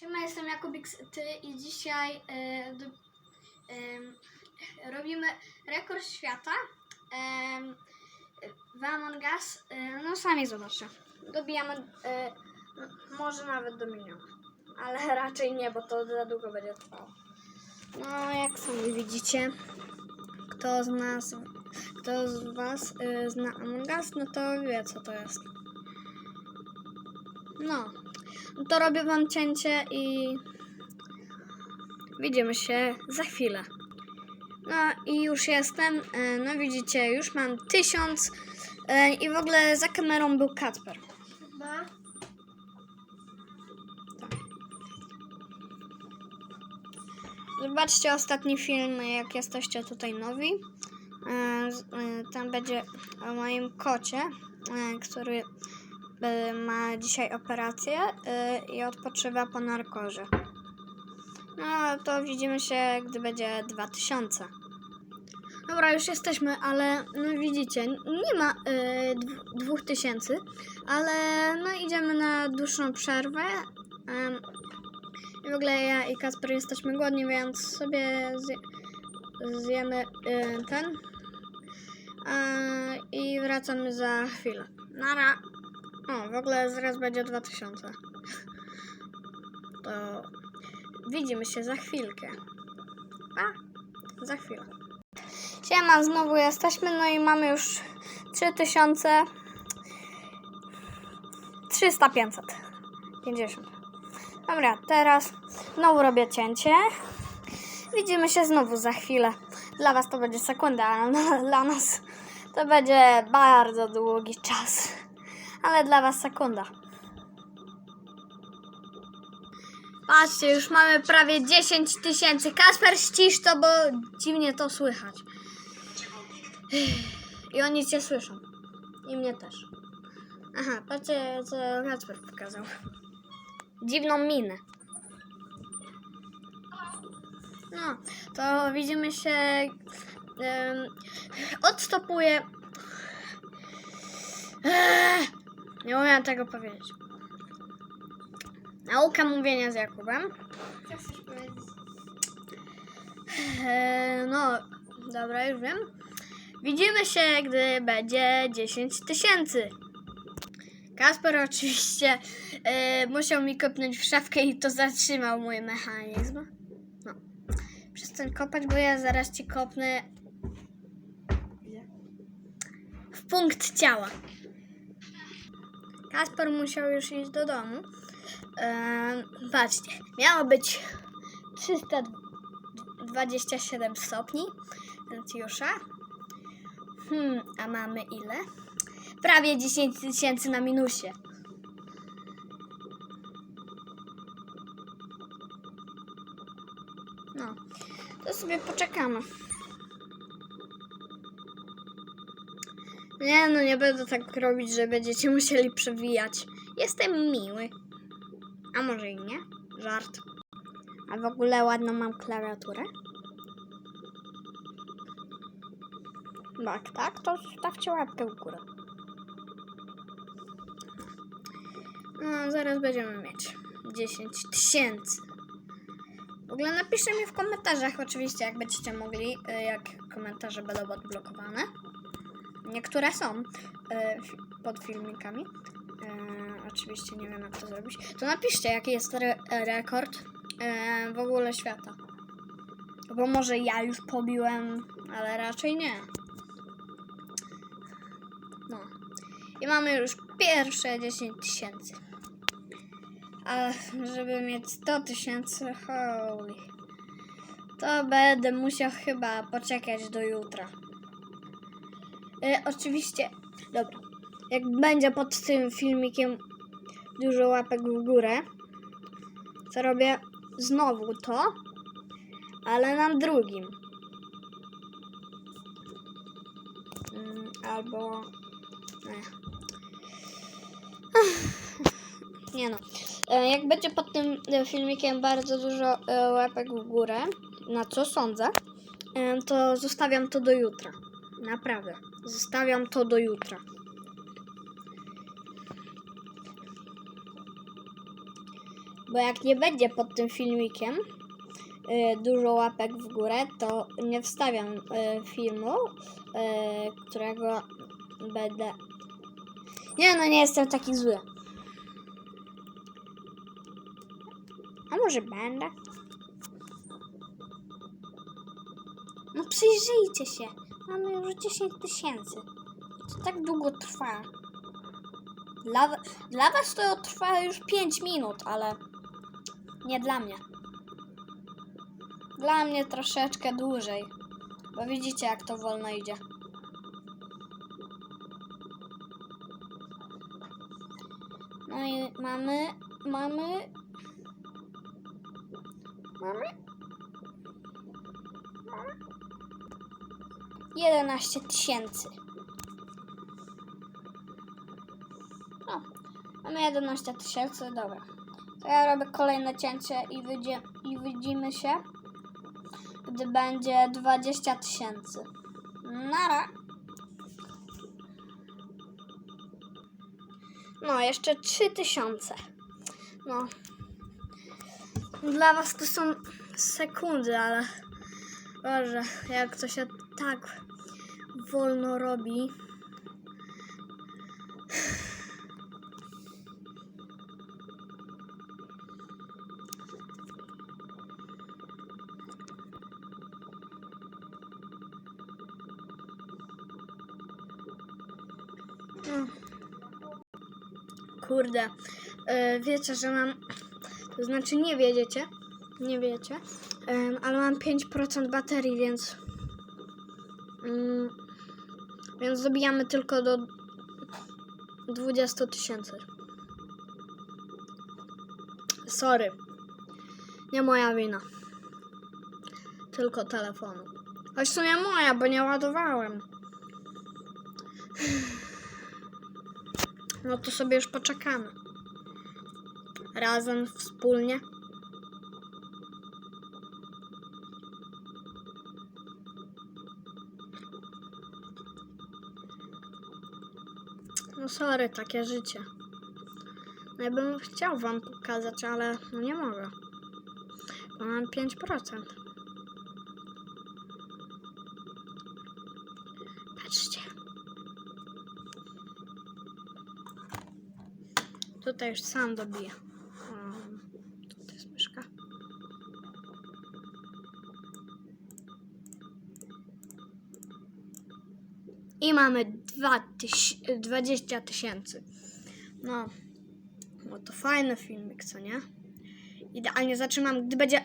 Siema, jestem Jakubik Ty i dzisiaj e, em, robimy rekord świata em, w Among Us. E, no sami zobaczcie. Dobijamy e, może nawet do miliona. Ale raczej nie, bo to za długo będzie trwało. No jak sami widzicie, kto z nas, kto z was e, zna Among Us, no to wie co to jest. No. To robię wam cięcie i widzimy się za chwilę. No i już jestem. E, No widzicie, już mam tysiąc e, i w ogóle za kamerą był Kacper. Zobaczcie ostatni film, jak jesteście tutaj nowi. E, Tam będzie o moim kocie, który ma dzisiaj operację e, i odpoczywa po narkozie. No to widzimy się, gdy będzie 2000. Dobra, już jesteśmy, ale no widzicie, nie ma dw- 2000, ale no idziemy na dłuższą przerwę. I w ogóle ja i Kasper jesteśmy głodni, więc sobie zje, zjemy e, ten. E, I wracamy za chwilę. Nara. O, w ogóle zaraz będzie 2000. To widzimy się za chwilkę. A, za chwilę. Siema, znowu jesteśmy, no i mamy już 3000. 300, 500. 50. Dobra, teraz znowu robię cięcie. Widzimy się znowu za chwilę. Dla Was to będzie sekunda, ale dla nas to będzie bardzo długi czas. Ale dla Was sekunda. Patrzcie, już mamy prawie 10 tysięcy. Kasper, ścisz to, bo dziwnie to słychać. I oni Cię słyszą. I mnie też. Aha, patrzcie, co Kasper pokazał. Dziwną minę. No, to widzimy się. Um, odstopuję. Eee, nie umiem tego powiedzieć. Nauka mówienia z Jakubem. Co chcesz powiedzieć? Eee, no, dobra, już wiem. Widzimy się, gdy będzie 10 tysięcy. Kasper oczywiście e, musiał mi kopnąć w szafkę i to zatrzymał mój mechanizm. No. Przestań kopać, bo ja zaraz ci kopnę w punkt ciała. Kasper musiał już iść do domu. Eee, patrzcie, miało być 327 stopni Celsjusza. Hmm, a mamy ile? Prawie 10 tysięcy na minusie. No, to sobie poczekamy. Nie, no nie będę tak robić, że będziecie musieli przewijać. Jestem miły. A może i nie? Żart. A w ogóle ładną mam klawiaturę. Jak tak, to stawcie łapkę w górę. No, zaraz będziemy mieć 10 tysięcy. W ogóle napiszcie mi w komentarzach, oczywiście, jak będziecie mogli, y, jak komentarze będą odblokowane. Niektóre są fi- pod filmikami. Y, oczywiście nie wiem, jak to zrobić. To napiszcie, jaki jest re rekord y, w ogóle świata. Bo może ja już pobiłem, ale raczej nie. No. I mamy już pierwsze 10 tysięcy. A żeby mieć 100 tysięcy, holy. To będę musiał chyba poczekać do jutra. E, oczywiście, dobra. Jak będzie pod tym filmikiem dużo łapek w górę, to robię znowu to, ale na drugim. Mm, Albo. Nie. Nie no. E, Jak będzie pod tym e, filmikiem bardzo dużo e, łapek w górę, na co sądzę, to zostawiam to do jutra. Naprawdę. Zostawiam to do jutra. Bo jak nie będzie pod tym filmikiem y, dużo łapek w górę, to nie wstawiam y, filmu, y, którego będę. Nie, no nie jestem taki zły. A może będę? No przyjrzyjcie się. Mamy już 10 tysięcy. To tak długo trwa. Dla, dla was to trwa już 5 minut, ale nie dla mnie. Dla mnie troszeczkę dłużej. Bo widzicie, jak to wolno idzie. No i mamy, mamy, mamy, 11 tysięcy. O, mamy 11 tysięcy, dobra. To ja robię kolejne cięcie i, wyjdzie, i widzimy się, gdy będzie 20 tysięcy. Nara. No, jeszcze 3 tysiące. No. Dla was to są sekundy, ale Boże, jak to się tak wolno robi. Mm. Kurde, e, wiecie, że mam, to znaczy nie wiedziecie, nie wiecie, ale mam 5% baterii, więc mm, więc dobijamy tylko do 20 tysięcy. Sorry, nie moja wina, tylko telefonu. Choć w sumie moja, bo nie ładowałem. No to sobie już poczekamy. Razem, wspólnie. No sorry, takie życie. No ja bym chciał wam pokazać, ale no nie mogę. Bo mam 5%. Patrzcie. Tutaj już sam dobiję. Um, to jest myszka. I mamy dwa tyś- 20 tysięcy. No, no to fajny filmik, co nie? Idealnie zaczynam, gdy będzie